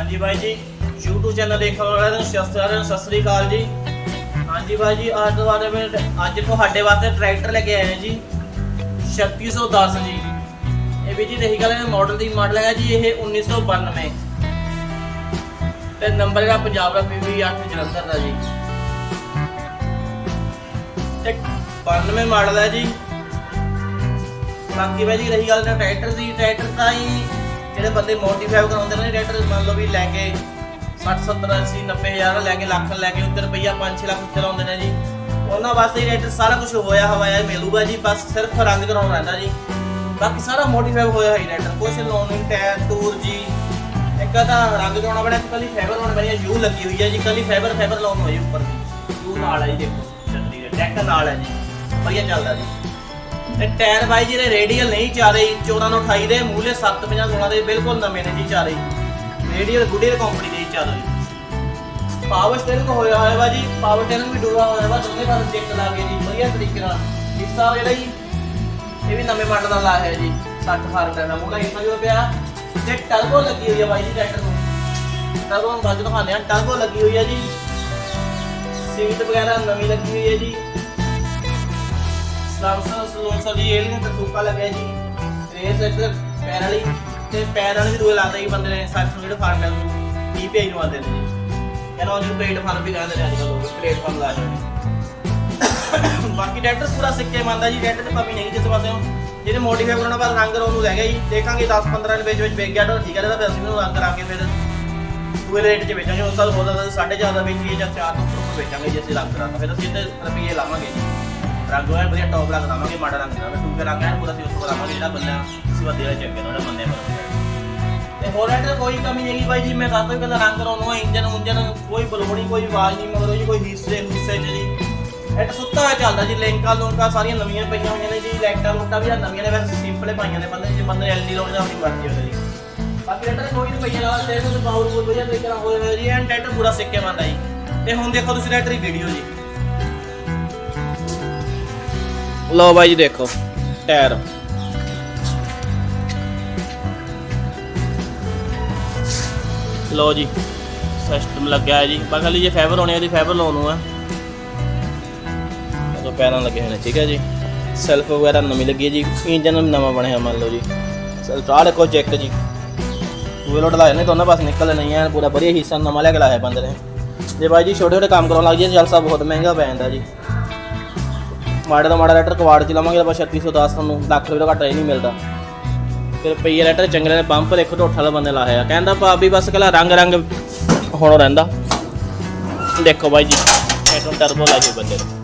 ਹਾਂਜੀ ਬਾਈ ਜੀ, YouTube channel ਦੇਖਣ ਵਾਲਿਆਂ ਨੂੰ ਸਤਿ ਸਾਰਿਆਂ ਨੂੰ ਸਤਿ ਸ੍ਰੀ ਅਕਾਲ ਜੀ। ਹਾਂਜੀ ਬਾਈ ਜੀ, ਅੱਜ ਤੋਂ ਮੈਂ ਅੱਜ ਤੁਹਾਡੇ ਵਾਸਤੇ ਟਰੈਕਟਰ ਲੈ ਕੇ ਆਏ ਹਾਂ ਜੀ 3610 ਜੀ। ਇਹ ਵੀ ਜੀ ਰਹੀ ਗੱਲ ਮਾਡਲ ਦੀ ਮਾਡਲ ਹੈਗਾ ਜੀ, ਇਹ 1992 ਤੇ ਨੰਬਰ ਹੈਗਾ ਪੰਜਾਬ ਦਾ ਪੀਵੀ 8 ਜਲੰਧਰ ਦਾ ਜੀ। ਤੇ 92 ਮਾਡਲ ਹੈ ਜੀ। ਬਾਕੀ ਬਾਈ ਜੀ, ਰਹੀ ਗੱਲ ਟਰੈਕਟਰ ਦੀ ਟਰੈਕਟਰ ਤਾਂ ਹੀ ਜਿਹੜੇ ਬੰਦੇ ਮੋਡੀਫਾਈ ਕਰਾਉਂਦੇ ਨੇ ਟਰੈਕਟਰ ਮੰਨ ਲਓ ਵੀ ਲੈ ਕੇ 60 70 80 90 ਹਜ਼ਾਰ ਲੈ ਕੇ ਲੱਖ ਲੈ ਕੇ ਉੱਤੇ ਰੁਪਈਆ 5 6 ਲੱਖ ਉੱਤੇ ਲਾਉਂਦੇ ਨੇ ਜੀ। ਉਹਨਾਂ ਵਾਸਤੇ ਹੀ ਟਰੈਕਟਰ ਸਾਰਾ ਕੁਝ ਹੋਇਆ ਹਵਾਇਆ ਮਿਲੂਗਾ ਜੀ, ਬਸ ਸਿਰਫ ਰੰਗ ਕਰਾਉਣਾ ਰਹਿੰਦਾ ਜੀ। ਬਾਕੀ ਸਾਰਾ ਮੋਡੀਫਾਈ ਹੋਇਆ ਹੀ ਟਰੈਕਟਰ ਕੁਝ ਲਾਉਣੀ ਟਾਇਰ ਟੂਰ ਜੀ। ਇੱਕ ਤਾਂ ਰੰਗ ਕਰਾਉਣਾ ਬੜਾ ਕੱਲੀ ਫਾਈਬਰ ਲਾਉਣਾ ਬਣੀ ਯੂ ਲੱਗੀ ਹੋਈ ਹੈ ਜੀ, ਕੱਲੀ ਫਾਈਬਰ ਫਾਈਬਰ ਲਾਉਣ ਹੋਈ ਉੱਪਰ। ਦੀ ਯੂ ਨਾਲ ਹੈ ਜੀ ਦੇਖੋ, ਛਤਰੀ ਦੇ ਡੈਕ ਨਾਲ ਹੈ ਜੀ। ਵਧੀਆ ਚੱਲਦਾ ਜੀ। ਤੇ ਟਾਇਰ ਬਾਈ ਜੀ ਰੇਡੀਅਲ ਨਹੀਂ ਚਾਰੇ 14 ਨੂੰ 28 ਦੇ ਮੂਲੇ 750 16 ਦੇ ਬਿਲਕੁਲ ਨਵੇਂ ਨੇ ਜੀ ਚਾਰੇ ਰੇਡੀਅਲ ਗੁੱਡੀਅਰ ਕੰਪਨੀ ਦੇ ਚਾਰੇ ਪਾਵਰ ਸਟੀਅਰਿੰਗ ਹੋਇਆ ਹੋਇਆ ਵਾ ਜੀ ਪਾਵਰ ਸਟੀਅਰਿੰਗ ਵੀ ਡੂਰਾ ਹੋਇਆ ਵਾ, ਦੋਨੇ ਪਾਸੇ ਚੈੱਕ ਲਾ ਕੇ ਜੀ, ਵਧੀਆ ਤਰੀਕੇ ਨਾਲ। ਹਿੱਸਾ ਜਿਹੜਾ ਜੀ, ਇਹ ਵੀ ਨਵੇਂ ਮਾਡਲ ਦਾ ਲਾਇਆ ਹੈ ਜੀ 60 ਹਾਰਟ ਦਾ। ਮੂਲਾ ਹਿੱਸਾ ਵੀ ਪਿਆ। ਤੇ ਟਰਬੋ ਲੱਗੀ ਹੋਈ ਹੈ ਬਾਈ ਜੀ ਟਰੈਕਟਰ ਨੂੰ। ਟਰਬੋ ਨੂੰ ਬਾਅਦ ਦਿਖਾਉਂਦੇ ਆ ਟਰਬੋ ਲੱਗੀ ਹੋਈ ਹੈ ਜੀ। ਸੀਟ ਵਗੈਰਾ ਨਵੀਂ ਲੱਗੀ ਹੋਈ ਹੈ ਜੀ। ਸਲਾਂਸਰ ਸਲੂਨਸਰ ਜੀ ਇਹ ਨਹੀਂ ਤਰਸੂਕਾ ਲੱਗਿਆ ਜੀ। ਰੇਸ ਇੱਕ ਪੈਰ ਵਾਲੀ, ਤੇ ਪੈਰ ਵਾਲੇ ਵੀ ਦੂਏ ਲਾਦਾ ਜੀ ਬੰਦੇ ਨੇ ਸੱਤ ਨੂੰ ਜਿਹੜੇ ਫਾਰਮ ਹੈ ਕੀ ਪੀ ਨੂੰ ਆਉਂਦੇ ਨੇ। ਕਹਿੰਦਾ ਉਹ ਪਲੇਟ ਵੀ ਕਹਿੰਦੇ ਨੇ ਅੱਜ ਕੱਲ੍ਹ ਲੋਕ, ਪਲੇਟ ਲਾ ਰਹੇ ਬਾਕੀ ਟਰੈਕਟਰ ਪੂਰਾ ਸਿੱਕੇ ਮੰਨਦਾ ਜੀ ਟਰੈਕਟਰ ਤੇ ਕਮੀ ਨਹੀਂ ਕਿਸੇ ਪਾਸਿਓਂ ਜਿਹਨੇ ਮੋਡੀਫਾਈ ਕਰਾਉਣਾ ਬਸ ਰੰਗ ਰੋਣ ਨੂੰ ਲੈ ਗਿਆ ਜੀ। ਦੇਖਾਂਗੇ 10 15 ਰੁਪਏ ਵਿੱਚ ਵੇਚ ਗਿਆ ਤਾਂ ਠੀਕ ਹੈ ਤਾਂ ਫਿਰ ਅਸੀਂ ਉਹਨੂੰ ਰੰਗ ਕਰਾ ਕੇ ਫਿਰ ਦੂਏ ਰੇਟ 'ਚ ਵੇਚਾਂਗੇ। ਉਸ ਸਾਲ ਬੋਲਦਾ ਸੀ 4.5 ਦਾ ਵੇਚੀਏ ਜਾਂ 4 ਤੋਂ ਉੱਪਰ ਵੇਚਾਂਗੇ ਜੇ, ਅਸੀਂ ਰੰਗ ਕਰਾਤਾ। ਫਿਰ ਅਸੀਂ ਇਹਦੇ ਰੁਪਈਏ ਲਾਵਾਂਗੇ ਜੀ। ਰੰਗ ਹੈ ਵਧੀਆ ਟੌਪ ਰੰਗ ਲਾਵਾਂਗੇ, ਮਾੜਾ ਰੰਗ ਨਾ ਟੂਕੇ ਰੰਗ ਹੈ ਪੂਰਾ ਅਸੀਂ ਉਸ ਤੋਂ ਲਾਵਾਂਗੇ, ਜਿਹੜਾ ਬੰਦਾ ਅਸੀਂ ਵਧੀਆ ਚੱਕੇ ਉਹਦਾ ਬੰਦੇ ਪਰ ਤੇ ਹੋਰ ਐਟਰ ਕੋਈ ਕਮੀ ਨਹੀਂ ਬਾਈ ਜੀ, ਮੈਂ ਦੱਸਦਾ ਪਹਿਲਾਂ ਰੰਗ ਕਰਾਉਣਾ ਇੰਜਨ ਉਂਜਨ ਕੋਈ ਬਲੋੜੀ ਕੋਈ ਆਵਾਜ਼ ਨਹੀਂ, ਮਗਰੋਂ ਜੀ, ਕੋਈ ਹਿੱਸੇ ਹਿੱਸੇ ਜੀ। ਐਟ ਸੁੱਤਾ ਹੋਇਆ ਚੱਲਦਾ ਜੀ, ਲਿੰਕਾਂ ਲੁੰਕਾਂ ਸਾਰੀਆਂ ਨਵੀਆਂ ਪਈਆਂ ਹੋਈਆਂ ਨੇ ਜੀ ਲੈਕਟਾਂ ਲੁਕਟਾਂ ਵੀ ਨਵੀਆਂ ਨੇ, ਵੈਸੇ ਸਿੰਪਲ ਪਾਈਆਂ ਨੇ ਬੰਦੇ, ਜੇ ਬੰਦੇ ਐਲਡੀ ਲਾਉਣ ਦਾ ਆਪਣੀ ਮਰਜ਼ੀ ਹੋਵੇ ਜੀ। ਬਾਕੀ ਐਟਰ ਕੋਈ ਨਹੀਂ ਪਈਆਂ ਤੇ ਤੁਹਾਨੂੰ ਬਹੁਤ ਵਧੀਆ ਤਰੀਕੇ ਨਾਲ ਹੋਏ ਜੀ ਐਂਡ ਟਰੈਕਟਰ ਪੂਰਾ ਸਿੱਕੇ ਮੰਨਦਾ ਜੀ। ਤੇ ਹੁਣ ਦੇਖੋ ਤੁਸੀਂ ਰੈਟਰੀ ਦੀ ਵੀਡੀਓ ਜੀ। ਲਓ ਬਾਈ ਜੀ ਦੇਖੋ, ਟਾਇਰ। ਲਓ ਜੀ ਸਿਸਟਮ ਲੱਗਿਆ ਹੈ ਜੀ। ਬਸ ਖਾਲੀ ਜੇ ਫਾਈਬਰ ਹੋਣੇ ਹੈ, ਉਹਦੀ ਫਾਈਬਰ ਲਾਉਣ ਆ। ਉਹ ਪੈਰਾਂ ਲੱਗੇ ਹੋਏ ਨੇ ਠੀਕ ਹੈ ਜੀ। ਸੈਲਫ ਵਗੈਰਾ ਨਵੀਂ ਲੱਗੀ ਹੈ ਜੀ ਇੰਜਨ ਨਵਾਂ ਬਣਿਆ, ਮੰਨ ਲਓ ਜੀ। ਸੈਲਫ ਆਹ ਦੇਖੋ ਚੈੱਕ ਜੀ। ਦੂਏ ਲੋਟ ਲਾਏ ਨੇ, ਦੋਨਾਂ ਪਾਸੇ ਨਿਕਲ ਨਹੀਂ ਆ ਪੂਰਾ ਵਧੀਆ ਹਿੱਸਾ ਨਵਾਂ ਲੈ ਕੇ ਲਾਇਆ ਬੰਦੇ ਨੇ। ਜੇ ਬਾਈ ਜੀ ਛੋਟੇ ਛੋਟੇ ਕੰਮ ਕਰਾਉਣ ਲੱਗ ਜਾਈਏ ਜਲਸਾ ਬਹੁਤ ਮਹਿੰਗਾ ਪੈ ਜਾਂਦਾ ਜੀ। ਮਾੜੇ ਦਾ ਮਾੜਾ ਲੈਟਰ ਕਵਾੜ ਚ ਲਵਾਂਗੇ ਤਾਂ ਬਸ 3610 ਤੁਹਾਨੂੰ ਲੱਖ ਰੁਪਏ ਤੋਂ ਘੱਟ ਇਹ ਨਹੀਂ ਮਿਲਦਾ। ਫਿਰ ਪਈ ਲੈਟਰ ਚੰਗੇ ਨੇ ਬੰਪ, ਦੇਖੋ ਢੋਠ ਵਾਲੇ ਬੰਦੇ ਲਾਇਆ ਕਹਿੰਦਾ ਭਾ ਵੀ ਬਸ ਕਲਾ ਰੰਗ ਰੰਗ ਹੁਣ ਰਹਿੰਦਾ। ਦੇਖੋ ਬਾਈ ਜੀ ਐਟਮ ਟਰਬੋ ਲਾਈਏ ਬੰਦੇ ਨੂੰ।